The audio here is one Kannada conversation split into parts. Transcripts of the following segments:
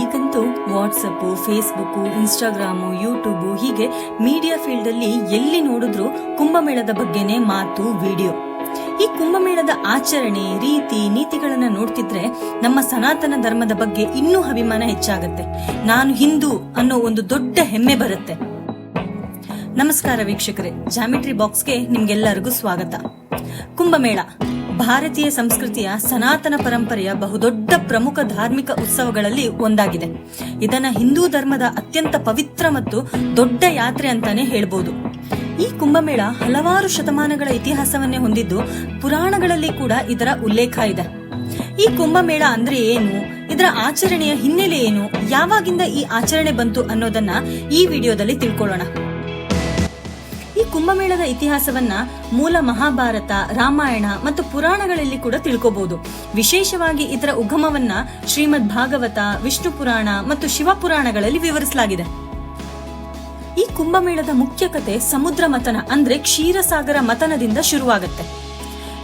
ಈಗಂತೂ ವಾಟ್ಸಪ್ಪು ಫೇಸ್ಬುಕ್ಕು ಇನ್ಸ್ಟಾಗ್ರಾಮು ಯೂಟ್ಯೂಬು ಹೀಗೆ ಮೀಡಿಯಾ ಫೀಲ್ಡಲ್ಲಿ ಎಲ್ಲಿ ನೋಡಿದ್ರೂ ಕುಂಭಮೇಳದ ಬಗ್ಗೆನೇ ಮಾತು ವಿಡಿಯೋ ಈ ಕುಂಭಮೇಳದ ಆಚರಣೆ, ರೀತಿ, ನೀತಿಗಳನ್ನ ನೋಡ್ತಿದ್ರೆ ನಮ್ಮ ಸನಾತನ ಧರ್ಮದ ಬಗ್ಗೆ ಇನ್ನೂ ಅಭಿಮಾನ ಹೆಚ್ಚಾಗುತ್ತೆ. ನಾನು ಹಿಂದೂ ಅನ್ನೋ ಒಂದು ದೊಡ್ಡ ಹೆಮ್ಮೆ ಬರುತ್ತೆ. ನಮಸ್ಕಾರ ವೀಕ್ಷಕರೇ ಜಾಮಿಟ್ರಿ ಬಾಕ್ಸ್ಗೆ ನಿಮ್ಗೆಲ್ಲರಿಗೂ ಸ್ವಾಗತ. ಕುಂಭಮೇಳ. ಭಾರತೀಯ ಸಂಸ್ಕೃತಿಯ ಸನಾತನ ಪರಂಪರೆಯ ಬಹುದೊಡ್ಡ ಪ್ರಮುಖ ಧಾರ್ಮಿಕ ಉತ್ಸವಗಳಲ್ಲಿ ಒಂದಾಗಿದೆ. ಇದನ್ನ ಹಿಂದೂ ಧರ್ಮದ ಅತ್ಯಂತ ಪವಿತ್ರ ಮತ್ತು ದೊಡ್ಡ ಯಾತ್ರೆ ಅಂತಾನೆ ಹೇಳ್ಬೋದು. ಈ ಕುಂಭಮೇಳ ಹಲವಾರು ಶತಮಾನಗಳ ಇತಿಹಾಸವನ್ನೇ ಹೊಂದಿದ್ದು ಪುರಾಣಗಳಲ್ಲಿ ಕೂಡ ಇದರ ಉಲ್ಲೇಖ ಇದೆ. ಈ ಕುಂಭಮೇಳ ಅಂದ್ರೆ ಏನು? ಇದರ ಆಚರಣೆಯ ಹಿನ್ನೆಲೆ ಏನು? ಯಾವಾಗಿಂದ ಈ ಆಚರಣೆ ಬಂತು ಅನ್ನೋದನ್ನ ಈ ವಿಡಿಯೋದಲ್ಲಿ ತಿಳ್ಕೊಳ್ಳೋಣ. ಕುಂಭಮೇಳದ ಇತಿಹಾಸವನ್ನ ಮೂಲ ಮಹಾಭಾರತ, ರಾಮಾಯಣ ಮತ್ತು ಪುರಾಣಗಳಲ್ಲಿ ಕೂಡ ತಿಳ್ಕೋಬಹುದು ವಿಶೇಷವಾಗಿ ಇದರ ಉಗಮವನ್ನ ಶ್ರೀಮದ್ ಭಾಗವತ, ವಿಷ್ಣು ಪುರಾಣ ಮತ್ತು ಶಿವಪುರಾಣಗಳಲ್ಲಿ ವಿವರಿಸಲಾಗಿದೆ. ಈ ಕುಂಭಮೇಳದ ಮುಖ್ಯ ಕತೆ ಸಮುದ್ರ ಮತನ ಅಂದ್ರೆ ಕ್ಷೀರಸಾಗರ ಮತನದಿಂದ ಶುರುವಾಗುತ್ತೆ.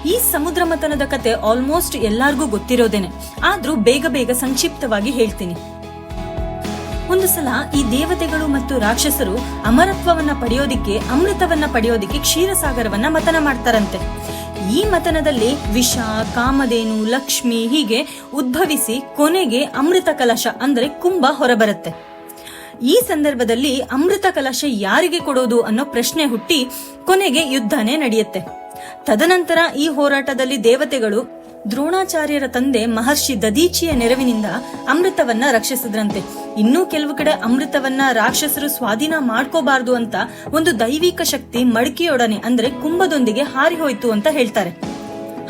ಈ ಸಮುದ್ರ ಮತನದ ಕತೆ ಆಲ್ಮೋಸ್ಟ್ ಎಲ್ಲಾರ್ಗೂ ಗೊತ್ತಿರೋದೇನೆ. ಆದ್ರೂ ಬೇಗ ಬೇಗ ಸಂಕ್ಷಿಪ್ತವಾಗಿ ಹೇಳ್ತೀನಿ. ಒಂದು ಸಲ ಈ ದೇವತೆಗಳು ಮತ್ತು ರಾಕ್ಷಸರು ಅಮರತ್ವವನ್ನ ಪಡೆಯೋದಿಕ್ಕೆ, ಅಮೃತವನ್ನ ಪಡೆಯೋದಿಕ್ಕೆ ಕ್ಷೀರಸಾಗರವನ್ನ ಮತನ ಮಾಡ್ತಾರಂತೆ. ಈ ಮತನದಲ್ಲಿ ವಿಷ, ಕಾಮಧೇನು, ಲಕ್ಷ್ಮಿ ಹೀಗೆ ಉದ್ಭವಿಸಿ ಕೊನೆಗೆ ಅಮೃತ ಕಲಶ ಅಂದ್ರೆ ಕುಂಭ ಹೊರಬರುತ್ತೆ. ಈ ಸಂದರ್ಭದಲ್ಲಿ ಅಮೃತ ಕಲಶ ಯಾರಿಗೆ ಕೊಡೋದು ಅನ್ನೋ ಪ್ರಶ್ನೆ ಹುಟ್ಟಿ ಕೊನೆಗೆ ಯುದ್ಧನೇ ನಡೆಯುತ್ತೆ. ತದನಂತರ ಈ ಹೋರಾಟದಲ್ಲಿ ದೇವತೆಗಳು ದ್ರೋಣಾಚಾರ್ಯರ ತಂದೆ ಮಹರ್ಷಿ ದದೀಚಿಯ ನೆರವಿನಿಂದ ಅಮೃತವನ್ನ ರಕ್ಷಿಸಿದ್ರಂತೆ. ಇನ್ನೂ ಕೆಲವು ಕಡೆ ಅಮೃತವನ್ನ ರಾಕ್ಷಸರು ಸ್ವಾಧೀನ ಮಾಡ್ಕೋಬಾರ್ದು ಅಂತ ಒಂದು ದೈವಿಕ ಶಕ್ತಿ ಮಡಿಕೆಯೊಡನೆ ಅಂದ್ರೆ ಕುಂಭದೊಂದಿಗೆ ಹಾರಿ ಹೋಯ್ತು ಅಂತ ಹೇಳ್ತಾರೆ.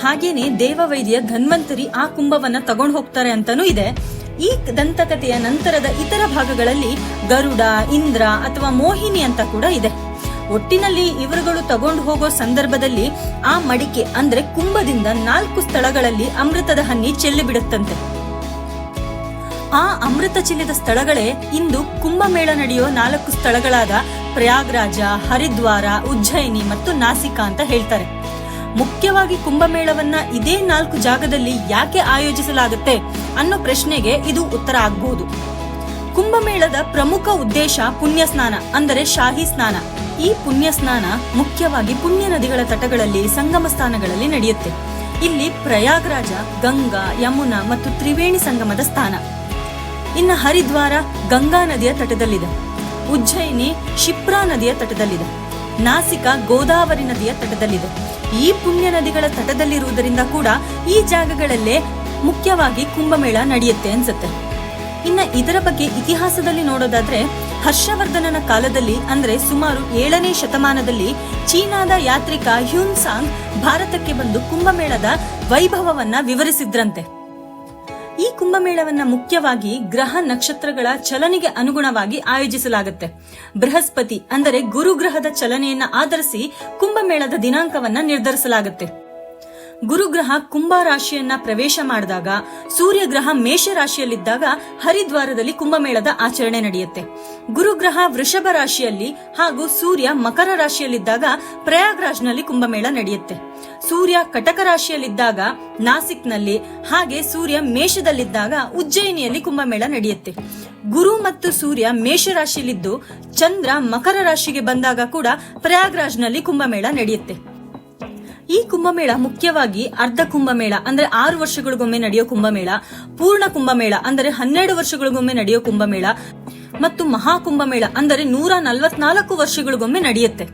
ಹಾಗೇನೆ ದೇವವೈದ್ಯ ಧನ್ವಂತರಿ ಆ ಕುಂಭವನ್ನ ತಗೊಂಡು ಹೋಗ್ತಾರೆ ಅಂತಾನೂ ಇದೆ. ಈ ದಂತಕಥೆಯ ನಂತರದ ಇತರ ಭಾಗಗಳಲ್ಲಿ ಗರುಡ, ಇಂದ್ರ ಅಥವಾ ಮೋಹಿನಿ ಅಂತ ಕೂಡ ಇದೆ. ಒಟ್ಟಿನಲ್ಲಿ ಇವರುಗಳು ತಗೊಂಡು ಹೋಗೋ ಸಂದರ್ಭದಲ್ಲಿ ಆ ಮಡಿಕೆ, ಅಂದ್ರೆ ಕುಂಭದಿಂದ ನಾಲ್ಕು ಸ್ಥಳಗಳಲ್ಲಿ ಅಮೃತದ ಹನಿ ಚೆಲ್ಲಿ ಬಿಡುತ್ತಂತೆ ಆ ಅಮೃತ ಚೆಲ್ಲಿದ ಸ್ಥಳಗಳೇ ಇಂದು ಕುಂಭಮೇಳ ನಡೆಯೋ ನಾಲ್ಕು ಸ್ಥಳಗಳಾದ ಪ್ರಯಾಗ್ರಾಜ, ಹರಿದ್ವಾರ, ಉಜ್ಜಯಿನಿ ಮತ್ತು ನಾಸಿಕಾ ಅಂತ ಹೇಳ್ತಾರೆ. ಮುಖ್ಯವಾಗಿ ಕುಂಭಮೇಳವನ್ನ ಇದೇ ನಾಲ್ಕು ಜಾಗದಲ್ಲಿ ಯಾಕೆ ಆಯೋಜಿಸಲಾಗುತ್ತೆ ಅನ್ನೋ ಪ್ರಶ್ನೆಗೆ ಇದು ಉತ್ತರ ಆಗ್ಬಹುದು ಕುಂಭಮೇಳದ ಪ್ರಮುಖ ಉದ್ದೇಶ ಪುಣ್ಯ ಸ್ನಾನ, ಅಂದರೆ ಶಾಹಿ ಸ್ನಾನ. ಈ ಪುಣ್ಯ ಸ್ನಾನ ಮುಖ್ಯವಾಗಿ ಪುಣ್ಯ ನದಿಗಳ ತಟಗಳಲ್ಲಿ, ಸಂಗಮ ಸ್ಥಾನಗಳಲ್ಲಿ ನಡೆಯುತ್ತೆ. ಇಲ್ಲಿ ಪ್ರಯಾಗ್ರಾಜ, ಗಂಗಾ, ಯಮುನಾ ಮತ್ತು ತ್ರಿವೇಣಿ ಸಂಗಮದ ಸ್ಥಾನ. ಇನ್ನು ಹರಿದ್ವಾರ, ಗಂಗಾ ನದಿಯ ತಟದಲ್ಲಿದೆ. ಉಜ್ಜಯಿನಿ, ಶಿಪ್ರಾ ನದಿಯ ತಟದಲ್ಲಿದೆ. ನಾಸಿಕ, ಗೋದಾವರಿ ನದಿಯ ತಟದಲ್ಲಿದೆ. ಈ ಪುಣ್ಯ ನದಿಗಳ ತಟದಲ್ಲಿರುವುದರಿಂದ ಕೂಡ ಈ ಜಾಗಗಳಲ್ಲೇ ಮುಖ್ಯವಾಗಿ ಕುಂಭಮೇಳ ನಡೆಯುತ್ತೆ ಅನ್ಸುತ್ತೆ. ಇನ್ನ ಇದರ ಬಗ್ಗೆ ಇತಿಹಾಸದಲ್ಲಿ ನೋಡೋದಾದ್ರೆ ಹರ್ಷವರ್ಧನನ ಕಾಲದಲ್ಲಿ, ಅಂದ್ರೆ ಸುಮಾರು ಏಳನೇ ಶತಮಾನದಲ್ಲಿ ಚೀನಾದ ಯಾತ್ರಿಕ ಹ್ಯೂನ್ ಸಾಂಗ್ ಭಾರತಕ್ಕೆ ಬಂದು ಕುಂಭಮೇಳದ ವೈಭವವನ್ನ ವಿವರಿಸಿದ್ರಂತೆ. ಈ ಕುಂಭಮೇಳವನ್ನ ಮುಖ್ಯವಾಗಿ ಗ್ರಹ ನಕ್ಷತ್ರಗಳ ಚಲನೆಗೆ ಅನುಗುಣವಾಗಿ ಆಯೋಜಿಸಲಾಗುತ್ತೆ. ಬೃಹಸ್ಪತಿ, ಅಂದರೆ ಗುರುಗ್ರಹದ ಚಲನೆಯನ್ನ ಆಧರಿಸಿ ಕುಂಭಮೇಳದ ದಿನಾಂಕವನ್ನ ನಿರ್ಧರಿಸಲಾಗುತ್ತೆ. ಗುರುಗ್ರಹ ಕುಂಭ ರಾಶಿಯನ್ನ ಪ್ರವೇಶ ಮಾಡಿದಾಗ, ಸೂರ್ಯಗ್ರಹ ಮೇಷ ರಾಶಿಯಲ್ಲಿದ್ದಾಗ ಹರಿದ್ವಾರದಲ್ಲಿ ಕುಂಭಮೇಳದ ಆಚರಣೆ ನಡೆಯುತ್ತೆ. ಗುರುಗ್ರಹ ವೃಷಭ ರಾಶಿಯಲ್ಲಿ ಹಾಗೂ ಸೂರ್ಯ ಮಕರ ರಾಶಿಯಲ್ಲಿದ್ದಾಗ ಪ್ರಯಾಗ್ರಾಜ್ನಲ್ಲಿ ಕುಂಭಮೇಳ ನಡೆಯುತ್ತೆ. ಸೂರ್ಯ ಕಟಕ ರಾಶಿಯಲ್ಲಿದ್ದಾಗ ನಾಸಿಕ್ನಲ್ಲಿ, ಹಾಗೆ ಸೂರ್ಯ ಮೇಷದಲ್ಲಿದ್ದಾಗ ಉಜ್ಜಯಿನಿಯಲ್ಲಿ ಕುಂಭಮೇಳ ನಡೆಯುತ್ತೆ. ಗುರು ಮತ್ತು ಸೂರ್ಯ ಮೇಷ ರಾಶಿಯಲ್ಲಿದ್ದು ಚಂದ್ರ ಮಕರ ರಾಶಿಗೆ ಬಂದಾಗ ಕೂಡ ಪ್ರಯಾಗ್ರಾಜ್ನಲ್ಲಿ ಕುಂಭಮೇಳ ನಡೆಯುತ್ತೆ. ಈ ಕುಂಭಮೇಳ ಮುಖ್ಯವಾಗಿ ಅರ್ಧ ಕುಂಭಮೇಳ, ಅಂದ್ರೆ ಆರು ವರ್ಷಗಳಿಗೊಮ್ಮೆ ನಡೆಯೋ ಕುಂಭಮೇಳ, ಪೂರ್ಣ ಕುಂಭಮೇಳ, ಅಂದರೆ ಹನ್ನೆರಡು ವರ್ಷಗಳಿಗೊಮ್ಮೆ ನಡೆಯೋ ಕುಂಭಮೇಳ, ಮತ್ತು ಮಹಾಕುಂಭಮೇಳ ಅಂದರೆ ನೂರ ನಲವತ್ನಾಲ್ಕು ವರ್ಷಗಳಿಗೊಮ್ಮೆ ನಡೆಯುತ್ತೆ.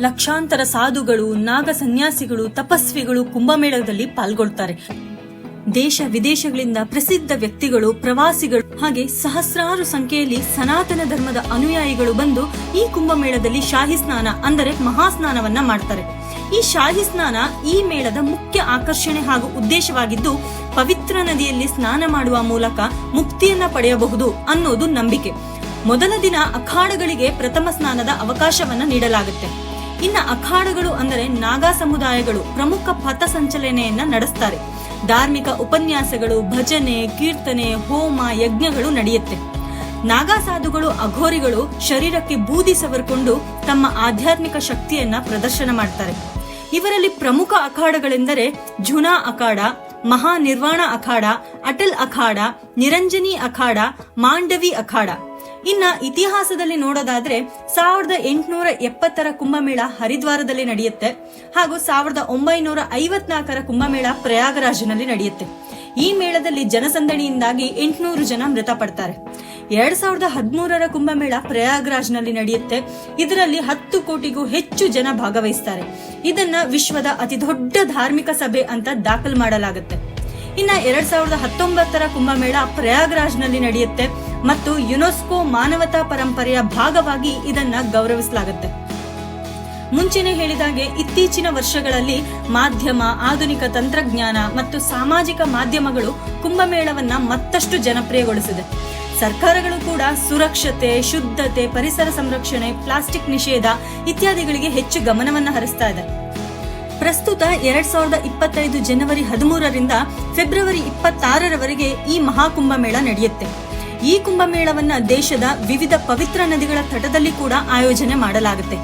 ಲಕ್ಷಾಂತರ ಸಾಧುಗಳು, ನಾಗ ಸನ್ಯಾಸಿಗಳು, ತಪಸ್ವಿಗಳು ಕುಂಭಮೇಳದಲ್ಲಿ ಪಾಲ್ಗೊಳ್ತಾರೆ. ದೇಶ ವಿದೇಶಗಳಿಂದ ಪ್ರಸಿದ್ಧ ವ್ಯಕ್ತಿಗಳು, ಪ್ರವಾಸಿಗಳು, ಹಾಗೆ ಸಹಸ್ರಾರು ಸಂಖ್ಯೆಯಲ್ಲಿ ಸನಾತನ ಧರ್ಮದ ಅನುಯಾಯಿಗಳು ಬಂದು ಈ ಕುಂಭಮೇಳದಲ್ಲಿ ಶಾಹಿ ಸ್ನಾನ ಅಂದರೆ ಮಹಾಸ್ನಾನವನ್ನ ಮಾಡ್ತಾರೆ. ಈ ಶಾಹಿ ಸ್ನಾನ ಈ ಮೇಳದ ಮುಖ್ಯ ಆಕರ್ಷಣೆ ಹಾಗೂ ಉದ್ದೇಶವಾಗಿದ್ದು, ಪವಿತ್ರ ನದಿಯಲ್ಲಿ ಸ್ನಾನ ಮಾಡುವ ಮೂಲಕ ಮುಕ್ತಿಯನ್ನ ಪಡೆಯಬಹುದು ಅನ್ನೋದು ನಂಬಿಕೆ. ಮೊದಲ ದಿನ ಅಖಾಡಗಳಿಗೆ ಪ್ರಥಮ ಸ್ನಾನದ ಅವಕಾಶವನ್ನ ನೀಡಲಾಗುತ್ತೆ. ಇನ್ನ ಅಖಾಡಗಳು ಅಂದರೆ ನಾಗಾ ಸಮುದಾಯಗಳು ಪ್ರಮುಖ ಪಥ ಸಂಚಲನೆಯನ್ನ ನಡೆಸ್ತಾರೆ. ಧಾರ್ಮಿಕ ಉಪನ್ಯಾಸಗಳು, ಭಜನೆ, ಕೀರ್ತನೆ, ಹೋಮ, ಯಜ್ಞಗಳು ನಡೆಯುತ್ತೆ. ನಾಗಾ ಸಾಧುಗಳು, ಅಘೋರಿಗಳು ಶರೀರಕ್ಕೆ ಬೂದಿ ಸವರ್ಕೊಂಡು ತಮ್ಮ ಆಧ್ಯಾತ್ಮಿಕ ಶಕ್ತಿಯನ್ನ ಪ್ರದರ್ಶನ ಮಾಡ್ತಾರೆ. ಇವರಲ್ಲಿ ಪ್ರಮುಖ ಅಖಾಡಗಳೆಂದರೆ ಝುನಾ ಅಖಾಡ, ಮಹಾನಿರ್ವಾಣ ಅಖಾಡ, ಅಟಲ್ ಅಖಾಡ, ನಿರಂಜನಿ ಅಖಾಡ, ಮಾಂಡವಿ ಅಖಾಡ. ಇನ್ನ ಇತಿಹಾಸದಲ್ಲಿ ನೋಡೋದಾದ್ರೆ ಸಾವಿರದ ಎಂಟುನೂರ ಎಪ್ಪತ್ತರ ಕುಂಭಮೇಳ ಹರಿದ್ವಾರದಲ್ಲಿ ನಡೆಯುತ್ತೆ. ಹಾಗೂ ಸಾವಿರದ ಒಂಬೈನೂರ ಐವತ್ನಾಲ್ಕರ ಕುಂಭಮೇಳ ಪ್ರಯಾಗರಾಜ್ನಲ್ಲಿ ನಡೆಯುತ್ತೆ. ಈ ಮೇಳದಲ್ಲಿ ಜನಸಂದಣಿಯಿಂದಾಗಿ ಎಂಟುನೂರು ಜನ ಮೃತಪಡ್ತಾರೆ. ಎರಡ್ ಸಾವಿರದ ಹದಿಮೂರರ ಕುಂಭಮೇಳ ಪ್ರಯಾಗರಾಜ್ನಲ್ಲಿ ನಡೆಯುತ್ತೆ. ಇದರಲ್ಲಿ ಹತ್ತು ಕೋಟಿಗೂ ಹೆಚ್ಚು ಜನ ಭಾಗವಹಿಸ್ತಾರೆ. ಇದನ್ನ ವಿಶ್ವದ ಅತಿ ದೊಡ್ಡ ಧಾರ್ಮಿಕ ಸಭೆ ಅಂತ ದಾಖಲು ಮಾಡಲಾಗುತ್ತೆ. ಇನ್ನ ಎರಡ್ ಸಾವಿರದ ಹತ್ತೊಂಬತ್ತರ ಕುಂಭಮೇಳ ಪ್ರಯಾಗ್ರಾಜ್ನಲ್ಲಿ ನಡೆಯುತ್ತೆ ಮತ್ತು ಯುನೆಸ್ಕೋ ಮಾನವತಾ ಪರಂಪರೆಯ ಭಾಗವಾಗಿ ಇದನ್ನ ಗೌರವಿಸಲಾಗುತ್ತೆ. ಮುಂಚೆನೆ ಹೇಳಿದಾಗೆ ಇತ್ತೀಚಿನ ವರ್ಷಗಳಲ್ಲಿ ಮಾಧ್ಯಮ, ಆಧುನಿಕ ತಂತ್ರಜ್ಞಾನ ಮತ್ತು ಸಾಮಾಜಿಕ ಮಾಧ್ಯಮಗಳು ಕುಂಭಮೇಳವನ್ನ ಮತ್ತಷ್ಟು ಜನಪ್ರಿಯಗೊಳಿಸಿದೆ. ಸರ್ಕಾರಗಳು ಕೂಡ ಸುರಕ್ಷತೆ, ಶುದ್ಧತೆ, ಪರಿಸರ ಸಂರಕ್ಷಣೆ, ಪ್ಲಾಸ್ಟಿಕ್ ನಿಷೇಧ ಇತ್ಯಾದಿಗಳಿಗೆ ಹೆಚ್ಚು ಗಮನವನ್ನ ಹರಿಸ್ತಾ ಇದೆ. ಪ್ರಸ್ತುತ ಎರಡ್ ಸಾವಿರದ ಇಪ್ಪತ್ತೈದು ಜನವರಿ ಹದಿಮೂರರಿಂದ ಫೆಬ್ರವರಿ ಇಪ್ಪತ್ತಾರರವರೆಗೆ ಈ ಮಹಾಕುಂಭಮೇಳ ನಡೆಯುತ್ತೆ. ಈ ಕುಂಭಮೇಳವನ್ನ ದೇಶದ ವಿವಿಧ ಪವಿತ್ರ ನದಿಗಳ ತಟದಲ್ಲಿ ಕೂಡ ಆಯೋಜನೆ ಮಾಡಲಾಗುತ್ತೆ.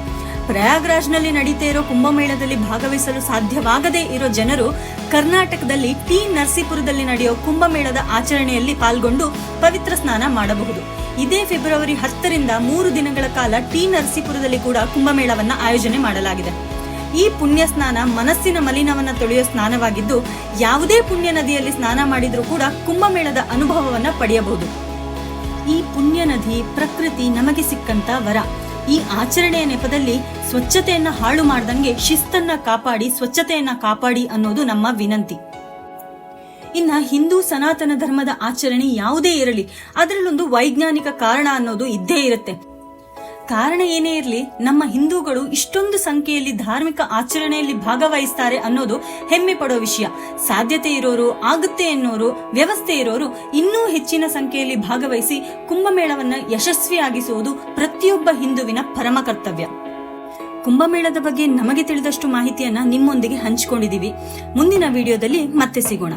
ಪ್ರಯಾಗ್ರಾಜ್ನಲ್ಲಿ ನಡೀತಾ ಇರೋ ಕುಂಭಮೇಳದಲ್ಲಿ ಭಾಗವಹಿಸಲು ಸಾಧ್ಯವಾಗದೇ ಇರೋ ಜನರು ಕರ್ನಾಟಕದಲ್ಲಿ ಟಿ ನರಸೀಪುರದಲ್ಲಿ ನಡೆಯೋ ಕುಂಭಮೇಳದ ಆಚರಣೆಯಲ್ಲಿ ಪಾಲ್ಗೊಂಡು ಪವಿತ್ರ ಸ್ನಾನ ಮಾಡಬಹುದು. ಇದೇ ಫೆಬ್ರವರಿ ಹತ್ತರಿಂದ ಮೂರು ದಿನಗಳ ಕಾಲ ಟಿ ನರಸೀಪುರದಲ್ಲಿ ಕೂಡ ಕುಂಭಮೇಳವನ್ನು ಆಯೋಜನೆ ಮಾಡಲಾಗಿದೆ. ಈ ಪುಣ್ಯ ಸ್ನಾನ ಮನಸ್ಸಿನ ಮಲಿನವನ್ನ ತೊಳೆಯೋ ಸ್ನಾನವಾಗಿದ್ದು, ಯಾವುದೇ ಪುಣ್ಯ ನದಿಯಲ್ಲಿ ಸ್ನಾನ ಮಾಡಿದ್ರೂ ಕೂಡ ಕುಂಭಮೇಳದ ಅನುಭವವನ್ನ ಪಡೆಯಬಹುದು. ಈ ಪುಣ್ಯ ನದಿ ಪ್ರಕೃತಿ ನಮಗೆ ಸಿಕ್ಕಂತ ವರ. ಈ ಆಚರಣೆಯ ನೆಪದಲ್ಲಿ ಸ್ವಚ್ಛತೆಯನ್ನ ಹಾಳು ಮಾಡ್ದಂಗೆ ಶಿಸ್ತನ್ನ ಕಾಪಾಡಿ, ಸ್ವಚ್ಛತೆಯನ್ನ ಕಾಪಾಡಿ ಅನ್ನೋದು ನಮ್ಮ ವಿನಂತಿ. ಇನ್ನ ಹಿಂದೂ ಸನಾತನ ಧರ್ಮದ ಆಚರಣೆ ಯಾವುದೇ ಇರಲಿ, ಅದರಲ್ಲೊಂದು ವೈಜ್ಞಾನಿಕ ಕಾರಣ ಅನ್ನೋದು ಇದ್ದೇ ಇರುತ್ತೆ. ಕಾರಣ ಏನೇ ಇರಲಿ, ನಮ್ಮ ಹಿಂದೂಗಳು ಇಷ್ಟೊಂದು ಸಂಖ್ಯೆಯಲ್ಲಿ ಧಾರ್ಮಿಕ ಆಚರಣೆಯಲ್ಲಿ ಭಾಗವಹಿಸ್ತಾರೆ ಅನ್ನೋದು ಹೆಮ್ಮೆ ಪಡೋ ವಿಷಯ. ಸಾಧ್ಯತೆ ಇರೋರು, ಆಗುತ್ತೆ ಎನ್ನೋರು, ವ್ಯವಸ್ಥೆ ಇರೋರು ಇನ್ನೂ ಹೆಚ್ಚಿನ ಸಂಖ್ಯೆಯಲ್ಲಿ ಭಾಗವಹಿಸಿ ಕುಂಭಮೇಳವನ್ನು ಯಶಸ್ವಿಯಾಗಿಸುವುದು ಪ್ರತಿಯೊಬ್ಬ ಹಿಂದುವಿನ ಪರಮ ಕರ್ತವ್ಯ. ಕುಂಭಮೇಳದ ಬಗ್ಗೆ ನಮಗೆ ತಿಳಿದಷ್ಟು ಮಾಹಿತಿಯನ್ನ ನಿಮ್ಮೊಂದಿಗೆ ಹಂಚಿಕೊಂಡಿದ್ದೀವಿ. ಮುಂದಿನ ವಿಡಿಯೋದಲ್ಲಿ ಮತ್ತೆ ಸಿಗೋಣ.